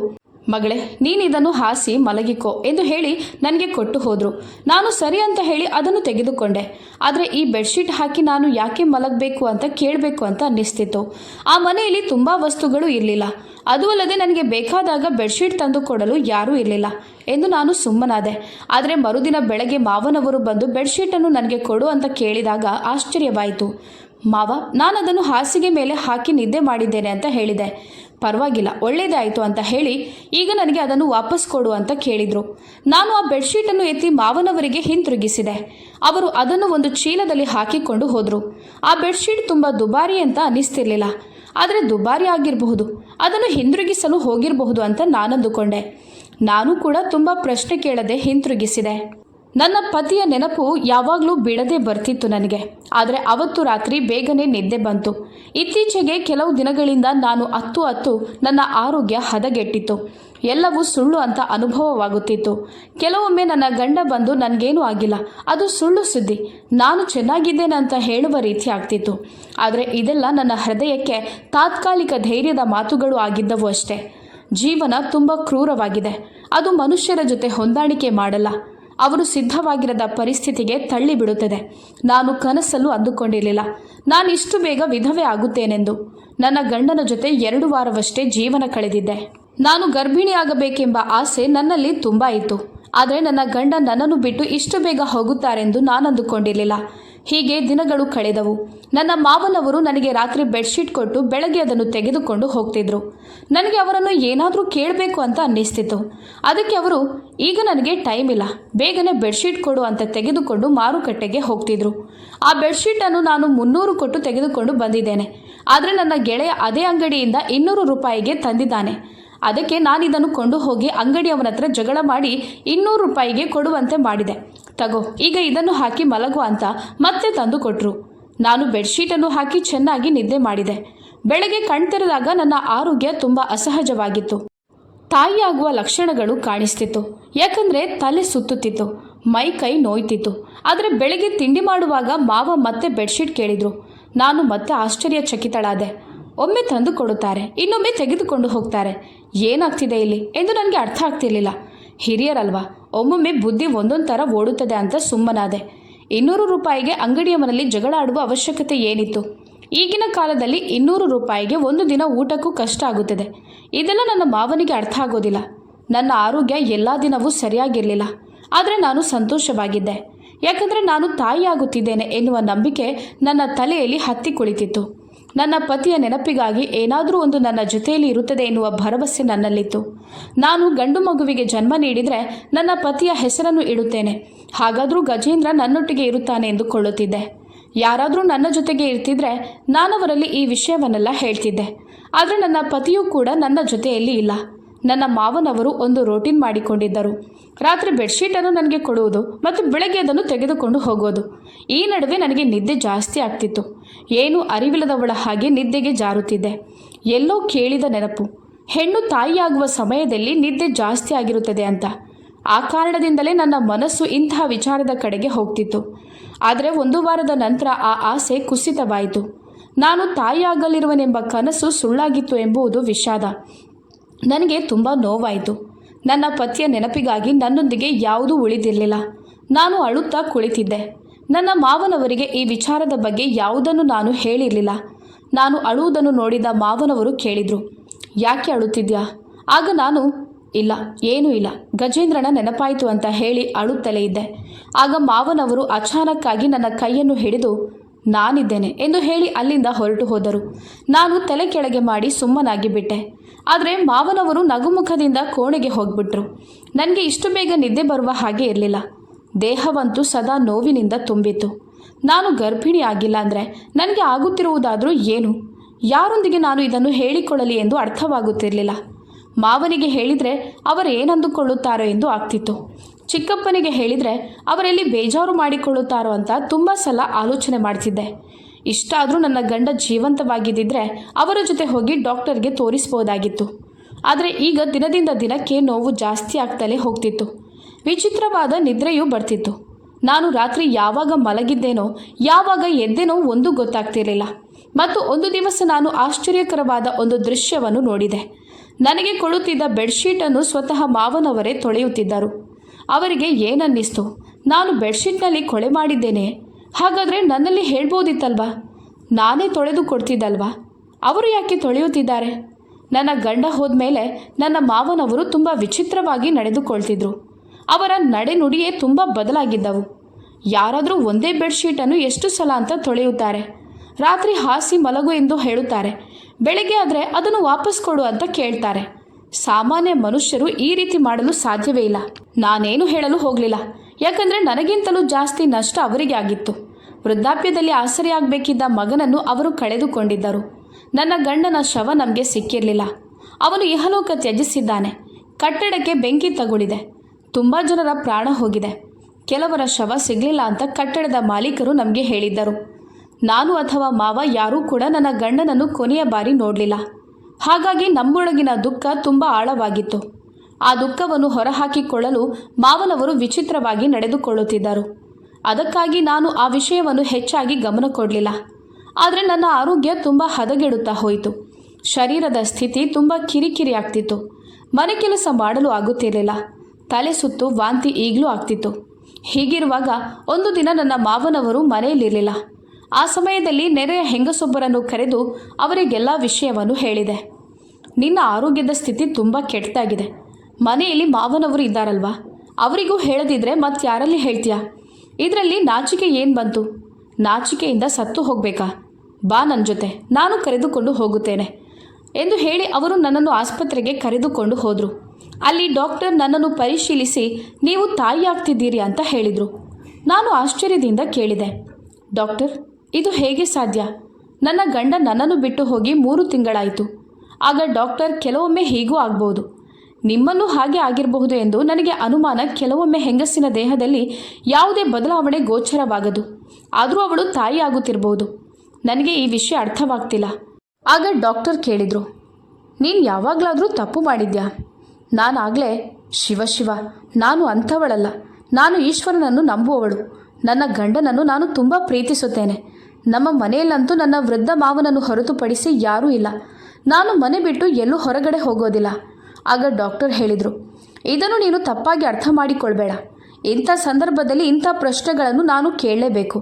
ಮಗಳೇ ನೀನಿದನ್ನು ಹಾಸಿ ಮಲಗಿಕೋ ಎಂದು ಹೇಳಿ ನನಗೆ ಕೊಟ್ಟು ಹೋದರು. ನಾನು ಸರಿ ಅಂತ ಹೇಳಿ ಅದನ್ನು ತೆಗೆದುಕೊಂಡೆ. ಆದರೆ ಈ ಬೆಡ್ಶೀಟ್ ಹಾಕಿ ನಾನು ಯಾಕೆ ಮಲಗಬೇಕು ಅಂತ ಕೇಳಬೇಕು ಅಂತ ಅನ್ನಿಸ್ತಿತ್ತು. ಆ ಮನೆಯಲ್ಲಿ ತುಂಬ ವಸ್ತುಗಳು ಇರಲಿಲ್ಲ. ಅದು ಅಲ್ಲದೆ ನನಗೆ ಬೇಕಾದಾಗ ಬೆಡ್ಶೀಟ್ ತಂದು ಕೊಡಲು ಯಾರೂ ಇರಲಿಲ್ಲ ಎಂದು ನಾನು ಸುಮ್ಮನಾದೆ. ಆದರೆ ಮರುದಿನ ಬೆಳಗ್ಗೆ ಮಾವನವರು ಬಂದು ಬೆಡ್ಶೀಟನ್ನು ನನಗೆ ಕೊಡು ಅಂತ ಕೇಳಿದಾಗ ಆಶ್ಚರ್ಯವಾಯಿತು. ಮಾವ, ನಾನು ಅದನ್ನು ಹಾಸಿಗೆ ಮೇಲೆ ಹಾಕಿ ನಿದ್ದೆ ಮಾಡಿದ್ದೇನೆ ಅಂತ ಹೇಳಿದೆ. ಪರವಾಗಿಲ್ಲ ಒಳ್ಳೆಯದಾಯಿತು ಅಂತ ಹೇಳಿ ಈಗ ನನಗೆ ಅದನ್ನು ವಾಪಸ್ ಕೊಡು ಅಂತ ಕೇಳಿದರು. ನಾನು ಆ ಬೆಡ್ಶೀಟನ್ನು ಎತ್ತಿ ಮಾವನವರಿಗೆ ಹಿಂತಿರುಗಿಸಿದೆ. ಅವರು ಅದನ್ನು ಒಂದು ಚೀಲದಲ್ಲಿ ಹಾಕಿಕೊಂಡು ಹೋದರು. ಆ ಬೆಡ್ಶೀಟ್ ತುಂಬ ದುಬಾರಿ ಅಂತ ಅನ್ನಿಸ್ತಿರ್ಲಿಲ್ಲ. ಆದರೆ ದುಬಾರಿ ಆಗಿರಬಹುದು, ಅದನ್ನು ಹಿಂದಿರುಗಿಸಲು ಹೋಗಿರಬಹುದು ಅಂತ ನಾನಂದುಕೊಂಡೆ. ನಾನು ಕೂಡ ತುಂಬ ಪ್ರಶ್ನೆ ಕೇಳದೆ ಹಿಂತಿರುಗಿಸಿದೆ. ನನ್ನ ಪತಿಯ ನೆನಪು ಯಾವಾಗಲೂ ಬಿಡದೆ ಬರ್ತಿತ್ತು ನನಗೆ. ಆದರೆ ಅವತ್ತು ರಾತ್ರಿ ಬೇಗನೆ ನಿದ್ದೆ ಬಂತು. ಇತ್ತೀಚೆಗೆ ಕೆಲವು ದಿನಗಳಿಂದ ನಾನು ಹತ್ತು ಹತ್ತು ನನ್ನ ಆರೋಗ್ಯ ಹದಗೆಟ್ಟಿತ್ತು. ಎಲ್ಲವೂ ಸುಳ್ಳು ಅಂತ ಅನುಭವವಾಗುತ್ತಿತ್ತು. ಕೆಲವೊಮ್ಮೆ ನನ್ನ ಗಂಡ ಬಂದು ನನಗೇನೂ ಆಗಿಲ್ಲ. ಅದು ಸುಳ್ಳು ಸುದ್ದಿ. ನಾನು ಚೆನ್ನಾಗಿದ್ದೇನೆ ಅಂತ ಹೇಳುವ ರೀತಿ ಆಗ್ತಿತ್ತು. ಆದರೆ ಇದೆಲ್ಲ ನನ್ನ ಹೃದಯಕ್ಕೆ ತಾತ್ಕಾಲಿಕ ಧೈರ್ಯದ ಮಾತುಗಳು ಆಗಿದ್ದವು ಅಷ್ಟೇ. ಜೀವನ ತುಂಬ ಕ್ರೂರವಾಗಿದೆ. ಅದು ಮನುಷ್ಯರ ಜೊತೆ ಹೊಂದಾಣಿಕೆ ಮಾಡಲ್ಲ. ಅವರು ಸಿದ್ಧವಾಗಿರದ ಪರಿಸ್ಥಿತಿಗೆ ತಳ್ಳಿಬಿಡುತ್ತದೆ. ನಾನು ಕನಸಲ್ಲೂ ಅಂದುಕೊಂಡಿರಲಿಲ್ಲ ನಾನು ಇಷ್ಟು ಬೇಗ ವಿಧವೆ ಆಗುತ್ತೇನೆಂದು. ನನ್ನ ಗಂಡನ ಜೊತೆ ಎರಡು ವಾರವಷ್ಟೇ ಜೀವನ ಕಳೆದಿದ್ದೆ. ನಾನು ಗರ್ಭಿಣಿಯಾಗಬೇಕೆಂಬ ಆಸೆ ನನ್ನಲ್ಲಿ ತುಂಬ ಇತ್ತು. ಆದರೆ ನನ್ನ ಗಂಡ ನನ್ನನ್ನು ಬಿಟ್ಟು ಇಷ್ಟು ಬೇಗ ಹೋಗುತ್ತಾರೆಂದು ನಾನು ಅಂದುಕೊಂಡಿರಲಿಲ್ಲ ಹೀಗೆ ದಿನಗಳು ಕಳೆದವು. ನನ್ನ ಮಾವನವರು ನನಗೆ ರಾತ್ರಿ ಬೆಡ್ಶೀಟ್ ಕೊಟ್ಟು ಬೆಳಗ್ಗೆ ಅದನ್ನು ತೆಗೆದುಕೊಂಡು ಹೋಗ್ತಿದ್ರು. ನನಗೆ ಅವರನ್ನು ಏನಾದರೂ ಕೇಳಬೇಕು ಅಂತ ಅನ್ನಿಸ್ತಿತ್ತು. ಅದಕ್ಕೆ ಅವರು, ಈಗ ನನಗೆ ಟೈಮ್ ಇಲ್ಲ. ಬೇಗನೆ ಬೆಡ್ಶೀಟ್ ಕೊಡು ಅಂತ ತೆಗೆದುಕೊಂಡು ಮಾರುಕಟ್ಟೆಗೆ ಹೋಗ್ತಿದ್ರು. ಆ ಬೆಡ್ಶೀಟನ್ನು ನಾನು ಮುನ್ನೂರು ಕೊಟ್ಟು ತೆಗೆದುಕೊಂಡು ಬಂದಿದ್ದೇನೆ. ಆದರೆ ನನ್ನ ಗೆಳೆಯ ಅದೇ ಅಂಗಡಿಯಿಂದ ಇನ್ನೂರು ರೂಪಾಯಿಗೆ ತಂದಿದ್ದಾನೆ. ಅದಕ್ಕೆ ನಾನು ಇದನ್ನು ಕೊಂಡು ಹೋಗಿ ಅಂಗಡಿಯವನತ್ರ ಜಗಳ ಮಾಡಿ ಇನ್ನೂರು ರೂಪಾಯಿಗೆ ಕೊಡುವಂತೆ ಮಾಡಿದೆ. ತಗೋ, ಈಗ ಇದನ್ನು ಹಾಕಿ ಮಲಗು ಅಂತ ಮತ್ತೆ ತಂದು ಕೊಟ್ಟರು ನಾನು ಬೆಡ್ಶೀಟನ್ನು ಹಾಕಿ ಚೆನ್ನಾಗಿ ನಿದ್ದೆ ಮಾಡಿದೆ. ಬೆಳಗ್ಗೆ ಕಣ್ತೆರೆದಾಗ ನನ್ನ ಆರೋಗ್ಯ ತುಂಬ ಅಸಹಜವಾಗಿತ್ತು. ತಾಯಿಯಾಗುವ ಲಕ್ಷಣಗಳು ಕಾಣಿಸ್ತಿತ್ತು. ಯಾಕಂದರೆ ತಲೆ ಸುತ್ತುತ್ತಿತ್ತು, ಮೈ ಕೈ ನೋಯ್ತಿತ್ತು. ಆದರೆ ಬೆಳಗ್ಗೆ ತಿಂಡಿ ಮಾಡುವಾಗ ಮಾವ ಮತ್ತೆ ಬೆಡ್ಶೀಟ್ ಕೇಳಿದರು. ನಾನು ಮತ್ತೆ ಆಶ್ಚರ್ಯಚಕಿತಳಾದೆ. ಒಮ್ಮೆ ತಂದು ಕೊಡುತ್ತಾರೆ, ಇನ್ನೊಮ್ಮೆ ತೆಗೆದುಕೊಂಡು ಹೋಗ್ತಾರೆ. ಏನಾಗ್ತಿದೆ ಇಲ್ಲಿ ಎಂದು ನನಗೆ ಅರ್ಥ ಆಗ್ತಿರ್ಲಿಲ್ಲ. ಹಿರಿಯರಲ್ವಾ? ಒಮ್ಮೊಮ್ಮೆ ಬುದ್ಧಿ ಒಂದೊಂದು ಥರ ಓಡುತ್ತದೆ ಅಂತ ಸುಮ್ಮನಾದೆ. ಇನ್ನೂರು ರೂಪಾಯಿಗೆ ಅಂಗಡಿಯವನಲ್ಲಿ ಜಗಳ ಆಡುವ ಅವಶ್ಯಕತೆ ಏನಿತ್ತು? ಈಗಿನ ಕಾಲದಲ್ಲಿ ಇನ್ನೂರು ರೂಪಾಯಿಗೆ ಒಂದು ದಿನ ಊಟಕ್ಕೂ ಕಷ್ಟ ಆಗುತ್ತದೆ. ಇದೆಲ್ಲ ನನ್ನ ಮಾವನಿಗೆ ಅರ್ಥ ಆಗೋದಿಲ್ಲ. ನನ್ನ ಆರೋಗ್ಯ ಎಲ್ಲ ದಿನವೂ ಸರಿಯಾಗಿರಲಿಲ್ಲ. ಆದರೆ ನಾನು ಸಂತೋಷವಾಗಿದ್ದೆ. ಯಾಕಂದರೆ ನಾನು ತಾಯಿಯಾಗುತ್ತಿದ್ದೇನೆ ಎನ್ನುವ ನಂಬಿಕೆ ನನ್ನ ತಲೆಯಲ್ಲಿ ಹತ್ತಿ ಕುಳಿತಿತ್ತು. ನನ್ನ ಪತಿಯ ನೆನಪಿಗಾಗಿ ಏನಾದರೂ ಒಂದು ನನ್ನ ಜೊತೆಯಲ್ಲಿ ಇರುತ್ತದೆ ಎನ್ನುವ ಭರವಸೆ ನನ್ನಲ್ಲಿತ್ತು. ನಾನು ಗಂಡು ಮಗುವಿಗೆ ಜನ್ಮ ನೀಡಿದರೆ ನನ್ನ ಪತಿಯ ಹೆಸರನ್ನು ಇಡುತ್ತೇನೆ. ಹಾಗಾದರೂ ಗಜೇಂದ್ರ ನನ್ನೊಟ್ಟಿಗೆ ಇರುತ್ತಾನೆ ಎಂದುಕೊಳ್ಳುತ್ತಿದ್ದೆ. ಯಾರಾದರೂ ನನ್ನ ಜೊತೆಗೆ ಇರ್ತಿದ್ರೆ ನಾನವರಲ್ಲಿ ಈ ವಿಷಯವನ್ನೆಲ್ಲ ಹೇಳ್ತಿದ್ದೆ. ಆದರೆ ನನ್ನ ಪತಿಯೂ ಕೂಡ ನನ್ನ ಜೊತೆಯಲ್ಲಿ ಇಲ್ಲ. ನನ್ನ ಮಾವನವರು ಒಂದು ರೋಟೀನ್ ಮಾಡಿಕೊಂಡಿದ್ದರು. ರಾತ್ರಿ ಬೆಡ್ಶೀಟನ್ನು ನನಗೆ ಕೊಡುವುದು ಮತ್ತು ಬೆಳಗ್ಗೆ ಅದನ್ನು ತೆಗೆದುಕೊಂಡು ಹೋಗೋದು. ಈ ನಡುವೆ ನನಗೆ ನಿದ್ದೆ ಜಾಸ್ತಿ ಆಗ್ತಿತ್ತು. ಏನು ಅರಿವಿಲ್ಲದವಳ ಹಾಗೆ ನಿದ್ದೆಗೆ ಜಾರುತ್ತಿದ್ದೆ. ಎಲ್ಲೋ ಕೇಳಿದ ನೆನಪು, ಹೆಣ್ಣು ತಾಯಿಯಾಗುವ ಸಮಯದಲ್ಲಿ ನಿದ್ದೆ ಜಾಸ್ತಿ ಆಗಿರುತ್ತದೆ ಅಂತ. ಆ ಕಾರಣದಿಂದಲೇ ನನ್ನ ಮನಸ್ಸು ಇಂತಹ ವಿಚಾರದ ಕಡೆಗೆ ಹೋಗ್ತಿತ್ತು. ಆದರೆ ಒಂದು ವಾರದ ನಂತರ ಆ ಆಸೆ ಕುಸಿತವಾಯಿತು. ನಾನು ತಾಯಿಯಾಗಲಿರುವನೆಂಬ ಕನಸು ಸುಳ್ಳಾಗಿತ್ತು ಎಂಬುದು ವಿಷಾದ. ನನಗೆ ತುಂಬ ನೋವಾಯಿತು. ನನ್ನ ಪತಿಯ ನೆನಪಿಗಾಗಿ ನನ್ನೊಂದಿಗೆ ಯಾವುದೂ ಉಳಿದಿರಲಿಲ್ಲ. ನಾನು ಅಳುತ್ತಾ ಕುಳಿತಿದ್ದೆ. ನನ್ನ ಮಾವನವರಿಗೆ ಈ ವಿಚಾರದ ಬಗ್ಗೆ ಯಾವುದನ್ನು ನಾನು ಹೇಳಿರಲಿಲ್ಲ. ನಾನು ಅಳುವುದನ್ನು ನೋಡಿದ ಮಾವನವರು ಕೇಳಿದರು, ಯಾಕೆ ಅಳುತ್ತಿದ್ಯಾ? ಆಗ ನಾನು, ಇಲ್ಲ, ಏನೂ ಇಲ್ಲ. ಗಜೇಂದ್ರನ ನೆನಪಾಯಿತು ಅಂತ ಹೇಳಿ ಅಳುತ್ತಲೇ ಇದ್ದೆ. ಆಗ ಮಾವನವರು ಅಚಾನಕ್ಕಾಗಿ ನನ್ನ ಕೈಯನ್ನು ಹಿಡಿದು, ನಾನಿದ್ದೇನೆ ಎಂದು ಹೇಳಿ ಅಲ್ಲಿಂದ ಹೊರಟು ಹೋದರು ನಾನು ತಲೆ ಕೆಳಗೆ ಮಾಡಿ ಸುಮ್ಮನಾಗಿ ಬಿಟ್ಟೆ ಆದರೆ ಮಾವನವರು ನಗುಮುಖದಿಂದ ಕೋಣೆಗೆ ಹೋಗ್ಬಿಟ್ರು. ನನಗೆ ಇಷ್ಟು ಬೇಗ ನಿದ್ದೆ ಬರುವ ಹಾಗೆ ಇರಲಿಲ್ಲ. ದೇಹವಂತೂ ಸದಾ ನೋವಿನಿಂದ ತುಂಬಿತ್ತು. ನಾನು ಗರ್ಭಿಣಿ ಆಗಿಲ್ಲ ಅಂದರೆ ನನಗೆ ಆಗುತ್ತಿರುವುದಾದರೂ ಏನು? ಯಾರೊಂದಿಗೆ ನಾನು ಇದನ್ನು ಹೇಳಿಕೊಳ್ಳಲಿ ಎಂದು ಅರ್ಥವಾಗುತ್ತಿರಲಿಲ್ಲ. ಮಾವನಿಗೆ ಹೇಳಿದರೆ ಅವರು ಏನಂದುಕೊಳ್ಳುತ್ತಾರೋ ಎಂದು ಆಗ್ತಿತ್ತು. ಚಿಕ್ಕಪ್ಪನಿಗೆ ಹೇಳಿದರೆ ಅವರೆಲ್ಲಿ ಬೇಜಾರು ಮಾಡಿಕೊಳ್ಳುತ್ತಾರೋ ಅಂತ ತುಂಬ ಸಲ ಆಲೋಚನೆ ಮಾಡ್ತಿದ್ದೆ. ಇಷ್ಟಾದರೂ ನನ್ನ ಗಂಡ ಜೀವಂತವಾಗಿದ್ದಿದ್ರೆ ಅವರ ಜೊತೆ ಹೋಗಿ ಡಾಕ್ಟರ್ಗೆ ತೋರಿಸ್ಬೋದಾಗಿತ್ತು. ಆದರೆ ಈಗ ದಿನದಿಂದ ದಿನಕ್ಕೆ ನೋವು ಜಾಸ್ತಿ ಆಗ್ತಲೇ ಹೋಗ್ತಿತ್ತು. ವಿಚಿತ್ರವಾದ ನಿದ್ರೆಯೂ ಬರ್ತಿತ್ತು. ನಾನು ರಾತ್ರಿ ಯಾವಾಗ ಮಲಗಿದ್ದೇನೋ, ಯಾವಾಗ ಎದ್ದೇನೋ ಒಂದು ಗೊತ್ತಾಗ್ತಿರಲಿಲ್ಲ. ಮತ್ತು ಒಂದು ದಿವಸ ನಾನು ಆಶ್ಚರ್ಯಕರವಾದ ಒಂದು ದೃಶ್ಯವನ್ನು ನೋಡಿದೆ. ನನಗೆ ಕೊಡುತ್ತಿದ್ದ ಬೆಡ್ಶೀಟನ್ನು ಸ್ವತಃ ಮಾವನವರೇ ತೊಳೆಯುತ್ತಿದ್ದರು. ಅವರಿಗೆ ಏನನ್ನಿಸ್ತು? ನಾನು ಬೆಡ್ಶೀಟ್ನಲ್ಲಿ ಕೊಳೆ ಮಾಡಿದ್ದೇನೆ. ಹಾಗಾದರೆ ನನ್ನಲ್ಲಿ ಹೇಳ್ಬೋದಿತ್ತಲ್ವಾ? ನಾನೇ ತೊಳೆದು ಕೊಡ್ತಿದ್ದಲ್ವಾ? ಅವರು ಯಾಕೆ ತೊಳೆಯುತ್ತಿದ್ದಾರೆ? ನನ್ನ ಗಂಡ ಹೋದ್ಮೇಲೆ ನನ್ನ ಮಾವನವರು ತುಂಬ ವಿಚಿತ್ರವಾಗಿ ನಡೆದುಕೊಳ್ತಿದ್ರು. ಅವರ ನಡೆನುಡಿಯೇ ತುಂಬ ಬದಲಾಗಿದ್ದವು. ಯಾರಾದರೂ ಒಂದೇ ಬೆಡ್ಶೀಟನ್ನು ಎಷ್ಟು ಸಲ ಅಂತ ತೊಳೆಯುತ್ತಾರೆ. ರಾತ್ರಿ ಹಾಸಿ ಮಲಗು ಎಂದು ಹೇಳುತ್ತಾರೆ. ಬೆಳಗ್ಗೆ ಆದರೆ ಅದನ್ನು ವಾಪಸ್ ಕೊಡು ಅಂತ ಕೇಳ್ತಾರೆ. ಸಾಮಾನ್ಯ ಮನುಷ್ಯರು ಈ ರೀತಿ ಮಾಡಲು ಸಾಧ್ಯವೇ ಇಲ್ಲ. ನಾನೇನು ಹೇಳಲು ಹೋಗಲಿಲ್ಲ. ಯಾಕಂದರೆ ನನಗಿಂತಲೂ ಜಾಸ್ತಿ ನಷ್ಟ ಅವರಿಗೆ ಆಗಿತ್ತು. ವೃದ್ಧಾಪ್ಯದಲ್ಲಿ ಆಸರೆಯಾಗಬೇಕಿದ್ದ ಮಗನನ್ನು ಅವರು ಕಳೆದುಕೊಂಡಿದ್ದರು. ನನ್ನ ಗಂಡನ ಶವ ನಮಗೆ ಸಿಕ್ಕಿರಲಿಲ್ಲ. ಅವನು ಇಹಲೋಕ ತ್ಯಜಿಸಿದ್ದಾನೆ. ಕಟ್ಟಡಕ್ಕೆ ಬೆಂಕಿ ತಗುಲಿದೆ. ತುಂಬ ಜನರ ಪ್ರಾಣ ಹೋಗಿದೆ. ಕೆಲವರ ಶವ ಸಿಗಲಿಲ್ಲ ಅಂತ ಕಟ್ಟಡದ ಮಾಲೀಕರು ನಮಗೆ ಹೇಳಿದ್ದರು. ನಾನು ಅಥವಾ ಮಾವ ಯಾರೂ ಕೂಡ ನನ್ನ ಗಂಡನನ್ನು ಕೊನೆಯ ಬಾರಿ ನೋಡಲಿಲ್ಲ. ಹಾಗಾಗಿ ನಮ್ಮೊಳಗಿನ ದುಃಖ ತುಂಬ ಆಳವಾಗಿತ್ತು. ಆ ದುಃಖವನ್ನು ಹೊರಹಾಕಿಕೊಳ್ಳಲು ಮಾವನವರು ವಿಚಿತ್ರವಾಗಿ ನಡೆದುಕೊಳ್ಳುತ್ತಿದ್ದರು. ಅದಕ್ಕಾಗಿ ನಾನು ಆ ವಿಷಯವನ್ನು ಹೆಚ್ಚಾಗಿ ಗಮನ ಕೊಡಲಿಲ್ಲ. ಆದರೆ ನನ್ನ ಆರೋಗ್ಯ ತುಂಬ ಹದಗೆಡುತ್ತಾ ಹೋಯಿತು. ಶರೀರದ ಸ್ಥಿತಿ ತುಂಬ ಕಿರಿಕಿರಿ ಆಗ್ತಿತ್ತು ಮನೆ ಕೆಲಸ ಮಾಡಲು ಆಗುತ್ತಿರಲಿಲ್ಲ. ತಲೆ ಸುತ್ತು ವಾಂತಿ ಈಗಲೂ ಆಗ್ತಿತ್ತು. ಹೀಗಿರುವಾಗ ಒಂದು ದಿನ ನನ್ನ ಮಾವನವರು ಮನೆಯಲ್ಲಿರಲಿಲ್ಲ. ಆ ಸಮಯದಲ್ಲಿ ನೆರೆಯ ಹೆಂಗಸೊಬ್ಬರನ್ನು ಕರೆದು ಅವರಿಗೆಲ್ಲ ವಿಷಯವನ್ನು ಹೇಳಿದೆ. ನಿನ್ನ ಆರೋಗ್ಯದ ಸ್ಥಿತಿ ತುಂಬ ಕೆಟ್ಟದಾಗಿದೆ. ಮನೆಯಲ್ಲಿ ಮಾವನವರು ಇದ್ದಾರಲ್ವಾ? ಅವರಿಗೂ ಹೇಳದಿದ್ರೆ ಮತ್ತಾರಲ್ಲಿ ಹೇಳ್ತೀಯಾ? ಇದರಲ್ಲಿ ನಾಚಿಕೆ ಏನು ಬಂತು? ನಾಚಿಕೆಯಿಂದ ಸತ್ತು ಹೋಗಬೇಕಾ? ಬಾ ನನ್ನ ಜೊತೆ, ನಾನು ಕರೆದುಕೊಂಡು ಹೋಗುತ್ತೇನೆ ಎಂದು ಹೇಳಿ ಅವರು ನನ್ನನ್ನು ಆಸ್ಪತ್ರೆಗೆ ಕರೆದುಕೊಂಡು ಹೋದರು. ಅಲ್ಲಿ ಡಾಕ್ಟರ್ ನನ್ನನ್ನು ಪರಿಶೀಲಿಸಿ, ನೀವು ತಾಯಿಯಾಗ್ತಿದ್ದೀರಿ ಅಂತ ಹೇಳಿದರು. ನಾನು ಆಶ್ಚರ್ಯದಿಂದ ಕೇಳಿದೆ, ಡಾಕ್ಟರ್, ಇದು ಹೇಗೆ ಸಾಧ್ಯ? ನನ್ನ ಗಂಡ ನನ್ನನ್ನು ಬಿಟ್ಟು ಹೋಗಿ ಮೂರು ತಿಂಗಳಾಯಿತು. ಆಗ ಡಾಕ್ಟರ್ ಕೆಲವೊಮ್ಮೆ ಹೀಗೂ ಆಗ್ಬೋದು. ನಿಮ್ಮನ್ನು ಹಾಗೆ ಆಗಿರಬಹುದು ಎಂದು ನನಗೆ ಅನುಮಾನ ಕೆಲವೊಮ್ಮೆ ಹೆಂಗಸಿನ ದೇಹದಲ್ಲಿ ಯಾವುದೇ ಬದಲಾವಣೆ ಗೋಚರವಾಗದು. ಆದರೂ ಅವಳು ತಾಯಿಯಾಗುತ್ತಿರಬಹುದು ನನಗೆ ಈ ವಿಷಯ ಅರ್ಥವಾಗ್ತಿಲ್ಲ. ಆಗ ಡಾಕ್ಟರ್ ಕೇಳಿದರು, ನೀನು ಯಾವಾಗಲಾದರೂ ತಪ್ಪು ಮಾಡಿದ್ಯಾ? ನಾನಾಗಲೇ, ಶಿವ ಶಿವ, ನಾನು ಅಂಥವಳಲ್ಲ. ನಾನು ಈಶ್ವರನನ್ನು ನಂಬುವವಳು. ನನ್ನ ಗಂಡನನ್ನು ನಾನು ತುಂಬ ಪ್ರೀತಿಸುತ್ತೇನೆ. ನಮ್ಮ ಮನೆಯಲ್ಲಂತೂ ನನ್ನ ವೃದ್ಧ ಮಾವನನ್ನು ಹೊರತುಪಡಿಸಿ ಯಾರೂ ಇಲ್ಲ. ನಾನು ಮನೆ ಬಿಟ್ಟು ಎಲ್ಲೂ ಹೊರಗಡೆ ಹೋಗೋದಿಲ್ಲ. ಆಗ ಡಾಕ್ಟರ್ ಹೇಳಿದರು, ಇದನ್ನು ನೀನು ತಪ್ಪಾಗಿ ಅರ್ಥ ಮಾಡಿಕೊಳ್ಬೇಡ. ಇಂಥ ಸಂದರ್ಭದಲ್ಲಿ ಇಂಥ ಪ್ರಶ್ನೆಗಳನ್ನು ನಾನು ಕೇಳಲೇಬೇಕು.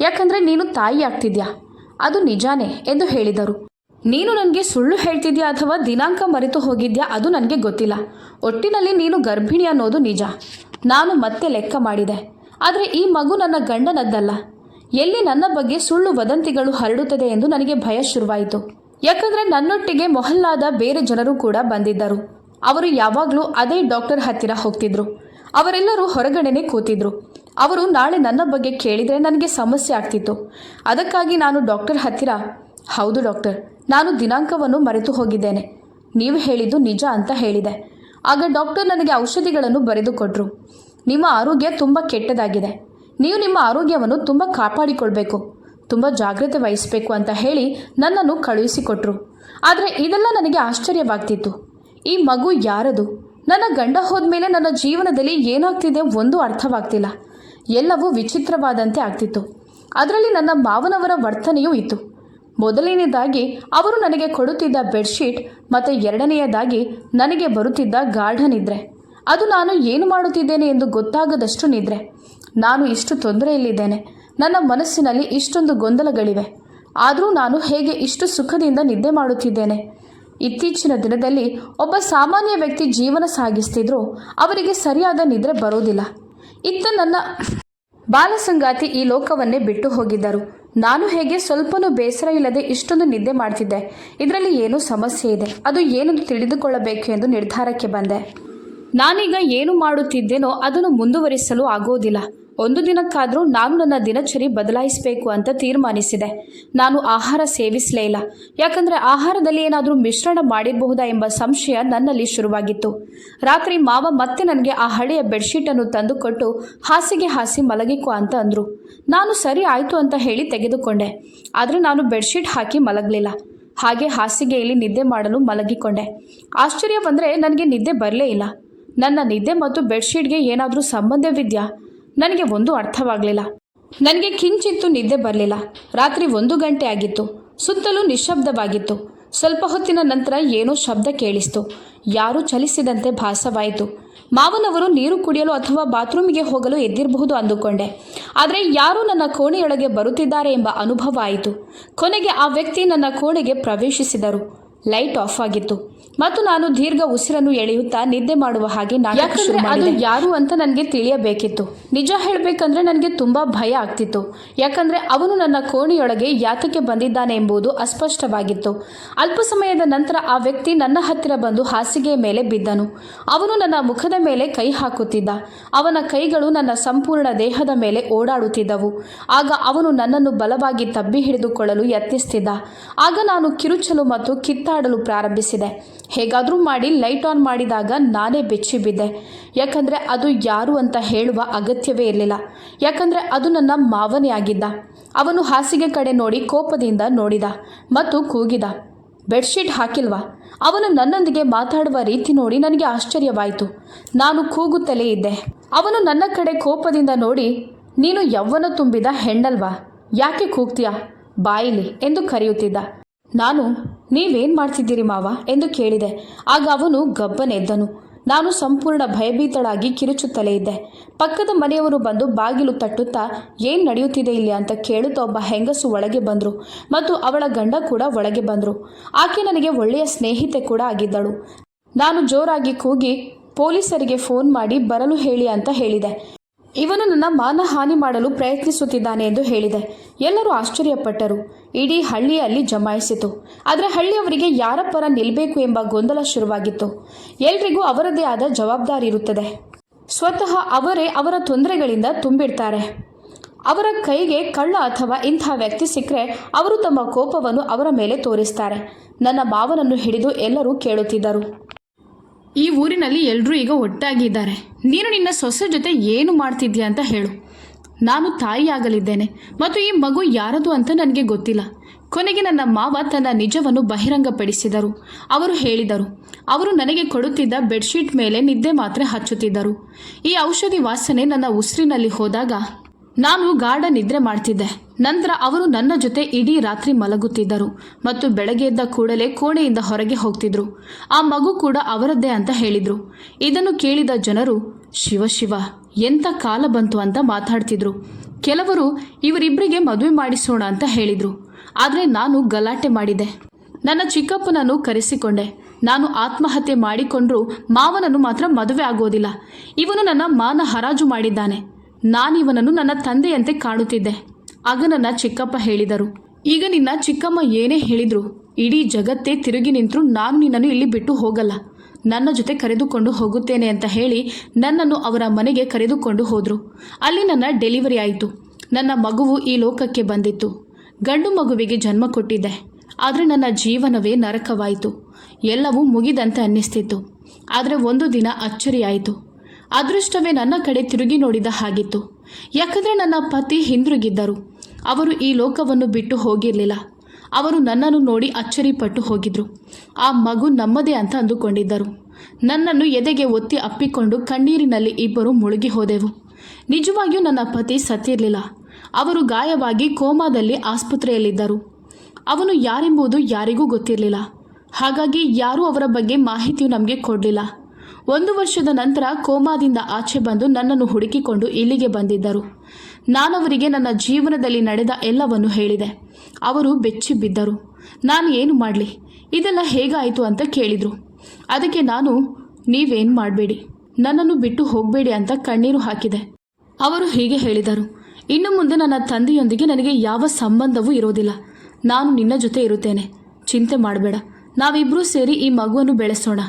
ಯಾಕಂದರೆ ನೀನು ತಾಯಿ ಆಗ್ತಿದ್ಯಾ? ಅದು ನಿಜಾನೇ ಎಂದು ಹೇಳಿದರು. ನೀನು ನನಗೆ ಸುಳ್ಳು ಹೇಳ್ತಿದ್ಯಾ ಅಥವಾ ದಿನಾಂಕ ಮರೆತು ಹೋಗಿದ್ಯಾ ಅದು ನನಗೆ ಗೊತ್ತಿಲ್ಲ. ಒಟ್ಟಿನಲ್ಲಿ ನೀನು ಗರ್ಭಿಣಿ ಅನ್ನೋದು ನಿಜ. ನಾನು ಮತ್ತೆ ಲೆಕ್ಕ ಮಾಡಿದೆ. ಆದರೆ ಈ ಮಗು ನನ್ನ ಗಂಡನದ್ದಲ್ಲ. ಎಲ್ಲಿ ನನ್ನ ಬಗ್ಗೆ ಸುಳ್ಳು ವದಂತಿಗಳು ಹರಡುತ್ತದೆ ಎಂದು ನನಗೆ ಭಯ ಶುರುವಾಯಿತು. ಯಾಕಂದರೆ ನನ್ನೊಟ್ಟಿಗೆ ಮೊಹಲ್ಲಾದ ಬೇರೆ ಜನರು ಕೂಡ ಬಂದಿದ್ದರು. ಅವರು ಯಾವಾಗಲೂ ಅದೇ ಡಾಕ್ಟರ್ ಹತ್ತಿರ ಹೋಗ್ತಿದ್ರು. ಅವರೆಲ್ಲರೂ ಹೊರಗಡೆನೆ ಕೂತಿದ್ರು. ಅವರು ನಾಳೆ ನನ್ನ ಬಗ್ಗೆ ಕೇಳಿದರೆ ನನಗೆ ಸಮಸ್ಯೆ ಆಗ್ತಿತ್ತು. ಅದಕ್ಕಾಗಿ ನಾನು ಡಾಕ್ಟರ್ ಹತ್ತಿರ, ಹೌದು ಡಾಕ್ಟರ್, ನಾನು ದಿನಾಂಕವನ್ನು ಮರೆತು ಹೋಗಿದ್ದೇನೆ. ನೀವು ಹೇಳಿದ್ದು ನಿಜ ಅಂತ ಹೇಳಿದೆ. ಆಗ ಡಾಕ್ಟರ್ ನನಗೆ ಔಷಧಿಗಳನ್ನು ಬರೆದುಕೊಟ್ರು. ನಿಮ್ಮ ಆರೋಗ್ಯ ತುಂಬ ಕೆಟ್ಟದಾಗಿದೆ. ನೀವು ನಿಮ್ಮ ಆರೋಗ್ಯವನ್ನು ತುಂಬ ಕಾಪಾಡಿಕೊಳ್ಬೇಕು. ತುಂಬ ಜಾಗ್ರತೆ ವಹಿಸಬೇಕು ಅಂತ ಹೇಳಿ ನನ್ನನ್ನು ಕಳುಹಿಸಿಕೊಟ್ರು. ಆದರೆ ಇದೆಲ್ಲ ನನಗೆ ಆಶ್ಚರ್ಯವಾಗ್ತಿತ್ತು. ಈ ಮಗು ಯಾರದು? ನನ್ನ ಗಂಡ ಹೋದ್ಮೇಲೆ ನನ್ನ ಜೀವನದಲ್ಲಿ ಏನಾಗ್ತಿದೆ ಒಂದು ಅರ್ಥವಾಗ್ತಿಲ್ಲ. ಎಲ್ಲವೂ ವಿಚಿತ್ರವಾದಂತೆ ಆಗ್ತಿತ್ತು. ಅದರಲ್ಲಿ ನನ್ನ ಮಾವನವರ ವರ್ತನೆಯೂ ಇತ್ತು. ಮೊದಲನೇದಾಗಿ ಅವರು ನನಗೆ ಕೊಡುತ್ತಿದ್ದ ಬೆಡ್ಶೀಟ್ ಮತ್ತು ಎರಡನೆಯದಾಗಿ ನನಗೆ ಬರುತ್ತಿದ್ದ ಗಾರ್ಡನ್ ಇದ್ರೆ ಅದು ನಾನು ಏನು ಮಾಡುತ್ತಿದ್ದೇನೆ ಎಂದು ಗೊತ್ತಾಗದಷ್ಟು ನಿದ್ರೆ. ನಾನು ಇಷ್ಟು ತೊಂದರೆಯಲ್ಲಿದ್ದೇನೆ. ನನ್ನ ಮನಸ್ಸಿನಲ್ಲಿ ಇಷ್ಟೊಂದು ಗೊಂದಲಗಳಿವೆ. ಆದರೂ ನಾನು ಹೇಗೆ ಇಷ್ಟು ಸುಖದಿಂದ ನಿದ್ದೆ ಮಾಡುತ್ತಿದ್ದೇನೆ? ಇತ್ತೀಚಿನ ದಿನದಲ್ಲಿ ಒಬ್ಬ ಸಾಮಾನ್ಯ ವ್ಯಕ್ತಿ ಜೀವನ ಸಾಗಿಸ್ತಿದ್ರು. ಅವರಿಗೆ ಸರಿಯಾದ ನಿದ್ರೆ ಬರೋದಿಲ್ಲ. ಇತ್ತ ನನ್ನ ಬಾಲಸಂಗಾತಿ ಈ ಲೋಕವನ್ನೇ ಬಿಟ್ಟು ಹೋಗಿದ್ದರು. ನಾನು ಹೇಗೆ ಸ್ವಲ್ಪನೂ ಬೇಸರ ಇಲ್ಲದೆ ಇಷ್ಟೊಂದು ನಿದ್ದೆ ಮಾಡ್ತಿದ್ದೆ. ಇದರಲ್ಲಿ ಏನೋ ಸಮಸ್ಯೆ ಇದೆ. ಅದು ಏನೆಂದು ತಿಳಿದುಕೊಳ್ಳಬೇಕು ಎಂದು ನಿರ್ಧಾರಕ್ಕೆ ಬಂದೆ. ನಾನೀಗ ಏನು ಮಾಡುತ್ತಿದ್ದೇನೋ ಅದನ್ನು ಮುಂದುವರಿಸಲು ಆಗೋದಿಲ್ಲ. ಒಂದು ದಿನಕ್ಕಾದರೂ ನಾನು ನನ್ನ ದಿನಚರಿ ಬದಲಾಯಿಸಬೇಕು ಅಂತ ತೀರ್ಮಾನಿಸಿದೆ. ನಾನು ಆಹಾರ ಸೇವಿಸಲೇ ಇಲ್ಲ. ಯಾಕಂದರೆ ಆಹಾರದಲ್ಲಿ ಏನಾದರೂ ಮಿಶ್ರಣ ಮಾಡಿರಬಹುದಾ ಎಂಬ ಸಂಶಯ ನನ್ನಲ್ಲಿ ಶುರುವಾಗಿತ್ತು. ರಾತ್ರಿ ಮಾವ ಮತ್ತೆ ನನಗೆ ಆ ಹಳೆಯ ಬೆಡ್ಶೀಟನ್ನು ತಂದುಕೊಟ್ಟು ಹಾಸಿಗೆ ಹಾಸಿ ಮಲಗಿಕೋ ಅಂತ ಅಂದರು. ನಾನು ಸರಿ ಆಯಿತು ಅಂತ ಹೇಳಿ ತೆಗೆದುಕೊಂಡೆ. ಆದರೆ ನಾನು ಬೆಡ್ಶೀಟ್ ಹಾಕಿ ಮಲಗಲಿಲ್ಲ. ಹಾಗೆ ಹಾಸಿಗೆಯಲ್ಲಿ ನಿದ್ದೆ ಮಾಡಲು ಮಲಗಿಕೊಂಡೆ. ಆಶ್ಚರ್ಯವಂದರೆ ನನಗೆ ನಿದ್ದೆ ಬರಲೇ ಇಲ್ಲ. ನನ್ನ ನಿದ್ದೆ ಮತ್ತು ಬೆಡ್ಶೀಟ್ಗೆ ಏನಾದರೂ ಸಂಬಂಧವಿದೆಯಾ? ನನಗೆ ಒಂದು ಅರ್ಥವಾಗಲಿಲ್ಲ. ನನಗೆ ಕಿಂಚಿತ್ತು ನಿದ್ದೆ ಬರಲಿಲ್ಲ. ರಾತ್ರಿ ಒಂದು ಗಂಟೆ ಆಗಿತ್ತು. ಸುತ್ತಲೂ ನಿಶ್ಶಬ್ದವಾಗಿತ್ತು. ಸ್ವಲ್ಪ ಹೊತ್ತಿನ ನಂತರ ಏನೋ ಶಬ್ದ ಕೇಳಿಸ್ತು. ಯಾರೂ ಚಲಿಸಿದಂತೆ ಭಾಸವಾಯಿತು. ಮಾವನವರು ನೀರು ಕುಡಿಯಲು ಅಥವಾ ಬಾತ್ರೂಮಿಗೆ ಹೋಗಲು ಎದ್ದಿರಬಹುದು ಅಂದುಕೊಂಡೆ. ಆದರೆ ಯಾರೂ ನನ್ನ ಕೋಣೆಯೊಳಗೆ ಬರುತ್ತಿದ್ದಾರೆ ಎಂಬ ಅನುಭವ ಆಯಿತು. ಕೊನೆಗೆ ಆ ವ್ಯಕ್ತಿ ನನ್ನ ಕೋಣೆಗೆ ಪ್ರವೇಶಿಸಿದರು. ಲೈಟ್ ಆಫ್ ಆಗಿತ್ತು. ಮತ್ತು ನಾನು ದೀರ್ಘ ಉಸಿರನ್ನು ಎಳೆಯುತ್ತಾ ನಿದ್ದೆ ಮಾಡುವ ಹಾಗೆ ಶುರು ಅದು ಯಾರು ಅಂತ ನನಗೆ ತಿಳಿಯಬೇಕಿತ್ತು. ನಿಜ ಹೇಳಬೇಕಂದ್ರೆ ನನಗೆ ತುಂಬ ಭಯ ಆಗ್ತಿತ್ತು. ಯಾಕಂದ್ರೆ ಅವನು ನನ್ನ ಕೋಣೆಯೊಳಗೆ ಯಾತಕ್ಕೆ ಬಂದಿದ್ದಾನೆ ಎಂಬುದು ಅಸ್ಪಷ್ಟವಾಗಿತ್ತು. ಅಲ್ಪ ಸಮಯದ ನಂತರ ಆ ವ್ಯಕ್ತಿ ನನ್ನ ಹತ್ತಿರ ಬಂದು ಹಾಸಿಗೆಯ ಮೇಲೆ ಬಿದ್ದನು. ಅವನು ನನ್ನ ಮುಖದ ಮೇಲೆ ಕೈ ಹಾಕುತ್ತಿದ್ದ. ಅವನ ಕೈಗಳು ನನ್ನ ಸಂಪೂರ್ಣ ದೇಹದ ಮೇಲೆ ಓಡಾಡುತ್ತಿದ್ದವು. ಆಗ ಅವನು ನನ್ನನ್ನು ಬಲವಾಗಿ ತಬ್ಬಿ ಹಿಡಿದುಕೊಳ್ಳಲು ಯತ್ನಿಸ್ತಿದ್ದ. ಆಗ ನಾನು ಕಿರುಚಲು ಮತ್ತು ಕಿತ್ತಾಡಲು ಪ್ರಾರಂಭಿಸಿದೆ. ಹೇಗಾದರೂ ಮಾಡಿ ಲೈಟ್ ಆನ್ ಮಾಡಿದಾಗ ನಾನೇ ಬೆಚ್ಚಿ ಬಿದ್ದೆ. ಯಾಕಂದರೆ ಅದು ಯಾರು ಅಂತ ಹೇಳುವ ಅಗತ್ಯವೇ ಇರಲಿಲ್ಲ. ಯಾಕಂದರೆ ಅದು ನನ್ನ ಮಾವನೇ ಆಗಿದ್ದ. ಅವನು ಹಾಸಿಗೆ ಕಡೆ ನೋಡಿ ಕೋಪದಿಂದ ನೋಡಿದ ಮತ್ತು ಕೂಗಿದ. ಬೆಡ್ಶೀಟ್ ಹಾಕಿಲ್ವಾ? ಅವನು ನನ್ನೊಂದಿಗೆ ಮಾತಾಡುವ ರೀತಿ ನೋಡಿ ನನಗೆ ಆಶ್ಚರ್ಯವಾಯಿತು. ನಾನು ಕೂಗುತ್ತಲೇ ಇದ್ದೆ. ಅವನು ನನ್ನ ಕಡೆ ಕೋಪದಿಂದ ನೋಡಿ, ನೀನು ಯೌವ್ವನ ತುಂಬಿದ ಹೆಣ್ಣಲ್ವಾ? ಯಾಕೆ ಕೂಗ್ತೀಯಾ? ಬಾಯಿಲಿ ಎಂದು ಕರೆಯುತ್ತಿದ್ದ. ನಾನು, ನೀವೇನು ಮಾಡ್ತಿದ್ದೀರಿ ಮಾವ? ಎಂದು ಕೇಳಿದೆ. ಆಗ ಅವನು ಗಬ್ಬನೆದ್ದನು ನಾನು ಸಂಪೂರ್ಣ ಭಯಭೀತಳಾಗಿ ಕಿರುಚುತ್ತಲೇ ಇದ್ದೆ. ಪಕ್ಕದ ಮನೆಯವರು ಬಂದು ಬಾಗಿಲು ತಟ್ಟುತ್ತಾ, ಏನು ನಡೆಯುತ್ತಿದೆ ಇಲ್ಲಿ? ಅಂತ ಕೇಳುತ್ತಾ ಒಬ್ಬ ಹೆಂಗಸು ಒಳಗೆ ಬಂದರು ಮತ್ತು ಅವಳ ಗಂಡ ಕೂಡ ಒಳಗೆ ಬಂದರು. ಆಕೆ ನನಗೆ ಒಳ್ಳೆಯ ಸ್ನೇಹಿತೆ ಕೂಡ ಆಗಿದ್ದಳು. ನಾನು ಜೋರಾಗಿ ಕೂಗಿ ಪೊಲೀಸರಿಗೆ ಫೋನ್ ಮಾಡಿ ಬರಲು ಹೇಳಿ ಅಂತ ಹೇಳಿದೆ. ಇವನು ನನ್ನ ಮಾನಹಾನಿ ಮಾಡಲು ಪ್ರಯತ್ನಿಸುತ್ತಿದ್ದಾನೆ ಎಂದು ಹೇಳಿದೆ. ಎಲ್ಲರೂ ಆಶ್ಚರ್ಯಪಟ್ಟರು. ಇಡೀ ಹಳ್ಳಿಯಲ್ಲಿ ಜಮಾಯಿಸಿತು. ಆದರೆ ಹಳ್ಳಿಯವರಿಗೆ ಯಾರ ಪರ ನಿಲ್ಲಬೇಕು ಎಂಬ ಗೊಂದಲ ಶುರುವಾಗಿತ್ತು. ಎಲ್ರಿಗೂ ಅವರದೇ ಆದ ಜವಾಬ್ದಾರಿ ಇರುತ್ತದೆ. ಸ್ವತಃ ಅವರೇ ಅವರ ತೊಂದರೆಗಳಿಂದ ತುಂಬಿಡ್ತಾರೆ. ಅವರ ಕೈಗೆ ಕಳ್ಳ ಅಥವಾ ಇಂತಹ ವ್ಯಕ್ತಿ ಸಿಕ್ಕರೆ ಅವರು ತಮ್ಮ ಕೋಪವನ್ನು ಅವರ ಮೇಲೆ ತೋರಿಸ್ತಾರೆ. ನನ್ನ ಮಾವನನ್ನು ಹಿಡಿದು ಎಲ್ಲರೂ ಕೇಳುತ್ತಿದ್ದರು. ಈ ಊರಿನಲ್ಲಿ ಎಲ್ಲರೂ ಈಗ ಒಟ್ಟಾಗಿದ್ದಾರೆ. ನೀನು ನಿನ್ನ ಸೊಸೆ ಜೊತೆ ಏನು ಮಾಡ್ತಿದ್ಯಾ ಅಂತ ಹೇಳು. ನಾನು ತಾಯಿಯಾಗಲಿದ್ದೇನೆ. ಮತ್ತು ಈ ಮಗು ಯಾರದು ಅಂತ ನನಗೆ ಗೊತ್ತಿಲ್ಲ. ಕೊನೆಗೆ ನನ್ನ ಮಾವ ತನ್ನ ನಿಜವನ್ನು ಬಹಿರಂಗಪಡಿಸಿದರು. ಅವರು ಹೇಳಿದರು, ಅವರು ನನಗೆ ಕೊಡುತ್ತಿದ್ದ ಬೆಡ್ಶೀಟ್ ಮೇಲೆ ನಿದ್ದೆ ಮಾತ್ರೆ ಹಚ್ಚುತ್ತಿದ್ದರು. ಈ ಔಷಧಿ ವಾಸನೆ ನನ್ನ ಉಸಿರಿನಲ್ಲಿ ಹೋದಾಗ ನಾನು ಗಾರ್ಡನ್ ನಿದ್ರೆ ಮಾಡ್ತಿದ್ದೆ. ನಂತರ ಅವರು ನನ್ನ ಜೊತೆ ಇಡೀ ರಾತ್ರಿ ಮಲಗುತ್ತಿದ್ದರು ಮತ್ತು ಬೆಳಗ್ಗೆ ಎದ್ದ ಕೂಡಲೇ ಕೋಣೆಯಿಂದ ಹೊರಗೆ ಹೋಗ್ತಿದ್ರು. ಆ ಮಗು ಕೂಡ ಅವರದ್ದೇ ಅಂತ ಹೇಳಿದ್ರು. ಇದನ್ನು ಕೇಳಿದ ಜನರು, ಶಿವ ಶಿವ, ಎಂಥ ಕಾಲ ಬಂತು ಅಂತ ಮಾತಾಡ್ತಿದ್ರು. ಕೆಲವರು ಇವರಿಬ್ಬರಿಗೆ ಮದುವೆ ಮಾಡಿಸೋಣ ಅಂತ ಹೇಳಿದ್ರು. ಆದರೆ ನಾನು ಗಲಾಟೆ ಮಾಡಿದೆ. ನನ್ನ ಚಿಕ್ಕಪ್ಪನನ್ನು ಕರೆಸಿಕೊಂಡೆ. ನಾನು ಆತ್ಮಹತ್ಯೆ ಮಾಡಿಕೊಂಡ್ರೂ ಮಾವನನ್ನು ಮಾತ್ರ ಮದುವೆ ಆಗೋದಿಲ್ಲ. ಇವನು ನನ್ನ ಮಾನ ಹರಾಜು ಮಾಡಿದ್ದಾನೆ. ನಾನಿವನನ್ನು ನನ್ನ ತಂದೆಯಂತೆ ಕಾಣುತ್ತಿದ್ದೆ. ಆಗ ನನ್ನ ಚಿಕ್ಕಪ್ಪ ಹೇಳಿದರು, ಈಗ ನಿನ್ನ ಚಿಕ್ಕಮ್ಮ ಏನೇ ಹೇಳಿದ್ರು, ಇಡೀ ಜಗತ್ತೇ ತಿರುಗಿ ನಿಂತರೂ ನಾನು ನಿನ್ನನ್ನು ಇಲ್ಲಿ ಬಿಟ್ಟು ಹೋಗಲ್ಲ. ನನ್ನ ಜೊತೆ ಕರೆದುಕೊಂಡು ಹೋಗುತ್ತೇನೆ ಅಂತ ಹೇಳಿ ನನ್ನನ್ನು ಅವರ ಮನೆಗೆ ಕರೆದುಕೊಂಡು ಹೋದರು. ಅಲ್ಲಿ ನನ್ನ ಡೆಲಿವರಿ ಆಯಿತು. ನನ್ನ ಮಗುವು ಈ ಲೋಕಕ್ಕೆ ಬಂದಿತ್ತು. ಗಂಡು ಮಗುವಿಗೆ ಜನ್ಮ ಕೊಟ್ಟಿದ್ದೆ. ಆದರೆ ನನ್ನ ಜೀವನವೇ ನರಕವಾಯಿತು. ಎಲ್ಲವೂ ಮುಗಿದಂತೆ ಅನ್ನಿಸ್ತಿತ್ತು. ಆದರೆ ಒಂದು ದಿನ ಅಚ್ಚರಿಯಾಯಿತು. ಅದೃಷ್ಟವೇ ನನ್ನ ಕಡೆ ತಿರುಗಿ ನೋಡಿದ ಹಾಗಿತ್ತು. ಯಾಕಂದರೆ ನನ್ನ ಪತಿ ಹಿಂದಿರುಗಿದ್ದರು. ಅವರು ಈ ಲೋಕವನ್ನು ಬಿಟ್ಟು ಹೋಗಿರಲಿಲ್ಲ. ಅವರು ನನ್ನನ್ನು ನೋಡಿ ಅಚ್ಚರಿಪಟ್ಟು ಹೋಗಿದ್ರು. ಆ ಮಗು ನಮ್ಮದೇ ಅಂತ ಅಂದುಕೊಂಡಿದ್ದರು. ನನ್ನನ್ನು ಎದೆಗೆ ಒತ್ತಿ ಅಪ್ಪಿಕೊಂಡು ಕಣ್ಣೀರಿನಲ್ಲಿ ಇಬ್ಬರು ಮುಳುಗಿ ಹೋದೆವು. ನಿಜವಾಗಿಯೂ ನನ್ನ ಪತಿ ಸತ್ತಿರಲಿಲ್ಲ. ಅವರು ಗಾಯವಾಗಿ ಕೋಮಾದಲ್ಲಿ ಆಸ್ಪತ್ರೆಯಲ್ಲಿದ್ದರು. ಅವನು ಯಾರೆಂಬುದು ಯಾರಿಗೂ ಗೊತ್ತಿರಲಿಲ್ಲ. ಹಾಗಾಗಿ ಯಾರೂ ಅವರ ಬಗ್ಗೆ ಮಾಹಿತಿಯು ನಮಗೆ ಕೊಡಲಿಲ್ಲ. ಒಂದು ವರ್ಷದ ನಂತರ ಕೋಮಾದಿಂದ ಆಚೆ ಬಂದು ನನ್ನನ್ನು ಹುಡುಕಿಕೊಂಡು ಇಲ್ಲಿಗೆ ಬಂದಿದ್ದರು. ನಾನವರಿಗೆ ನನ್ನ ಜೀವನದಲ್ಲಿ ನಡೆದ ಎಲ್ಲವನ್ನು ಹೇಳಿದೆ. ಅವರು ಬೆಚ್ಚಿ ಬಿದ್ದರು. ನಾನು ಏನು ಮಾಡಲಿ? ಇದೆಲ್ಲ ಹೇಗಾಯಿತು ಅಂತ ಕೇಳಿದರು. ಅದಕ್ಕೆ ನಾನು, ನೀವೇನು ಮಾಡಬೇಡಿ? ನನ್ನನ್ನು ಬಿಟ್ಟು ಹೋಗಬೇಡಿ ಅಂತ ಕಣ್ಣೀರು ಹಾಕಿದೆ. ಅವರು ಹೀಗೆ ಹೇಳಿದರು. ಇನ್ನು ಮುಂದೆ ನನ್ನ ತಂದೆಯೊಂದಿಗೆ ನನಗೆ ಯಾವ ಸಂಬಂಧವೂ ಇರೋದಿಲ್ಲ. ನಾನು ನಿನ್ನ ಜೊತೆ ಇರುತ್ತೇನೆ. ಚಿಂತೆ ಮಾಡಬೇಡ. ನಾವಿಬ್ಬರೂ ಸೇರಿ ಈ ಮಗುವನ್ನು ಬೆಳೆಸೋಣ.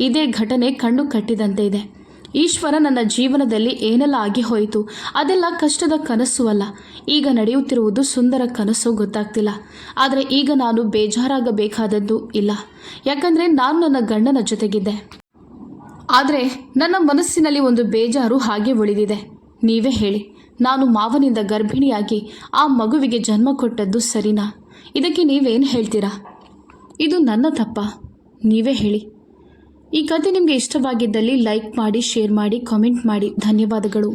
ಇದೇ ಘಟನೆ ಕಣ್ಣು ಕಟ್ಟಿದಂತೆ ಇದೆ. ಈಶ್ವರ ನನ್ನ ಜೀವನದಲ್ಲಿ ಏನೆಲ್ಲ ಆಗಿ ಹೋಯಿತು, ಅದೆಲ್ಲ ಕಷ್ಟದ ಕನಸು ಅಲ್ಲ. ಈಗ ನಡೆಯುತ್ತಿರುವುದು ಸುಂದರ ಕನಸು ಗೊತ್ತಾಗ್ತಿಲ್ಲ. ಆದರೆ ಈಗ ನಾನು ಬೇಜಾರಾಗಬೇಕಾದದ್ದು ಇಲ್ಲ. ಯಾಕಂದರೆ ನಾನು ನನ್ನ ಗಂಡನ ಜೊತೆಗಿದ್ದೆ. ಆದರೆ ನನ್ನ ಮನಸ್ಸಿನಲ್ಲಿ ಒಂದು ಬೇಜಾರು ಹಾಗೆ ಉಳಿದಿದೆ. ನೀವೇ ಹೇಳಿ, ನಾನು ಮಾವನಿಂದ ಗರ್ಭಿಣಿಯಾಗಿ ಆ ಮಗುವಿಗೆ ಜನ್ಮ ಕೊಟ್ಟದ್ದು ಸರಿನಾ? ಇದಕ್ಕೆ ನೀವೇನು ಹೇಳ್ತೀರಾ? ಇದು ನನ್ನ ತಪ್ಪ. ನೀವೇ ಹೇಳಿ. ಈ ಕತೆ ನಿಮಗೆ ಇಷ್ಟವಾಗಿದ್ದಲ್ಲಿ ಲೈಕ್ ಮಾಡಿ ಶೇರ್ ಮಾಡಿ ಕಾಮೆಂಟ್ ಮಾಡಿ. ಧನ್ಯವಾದಗಳು.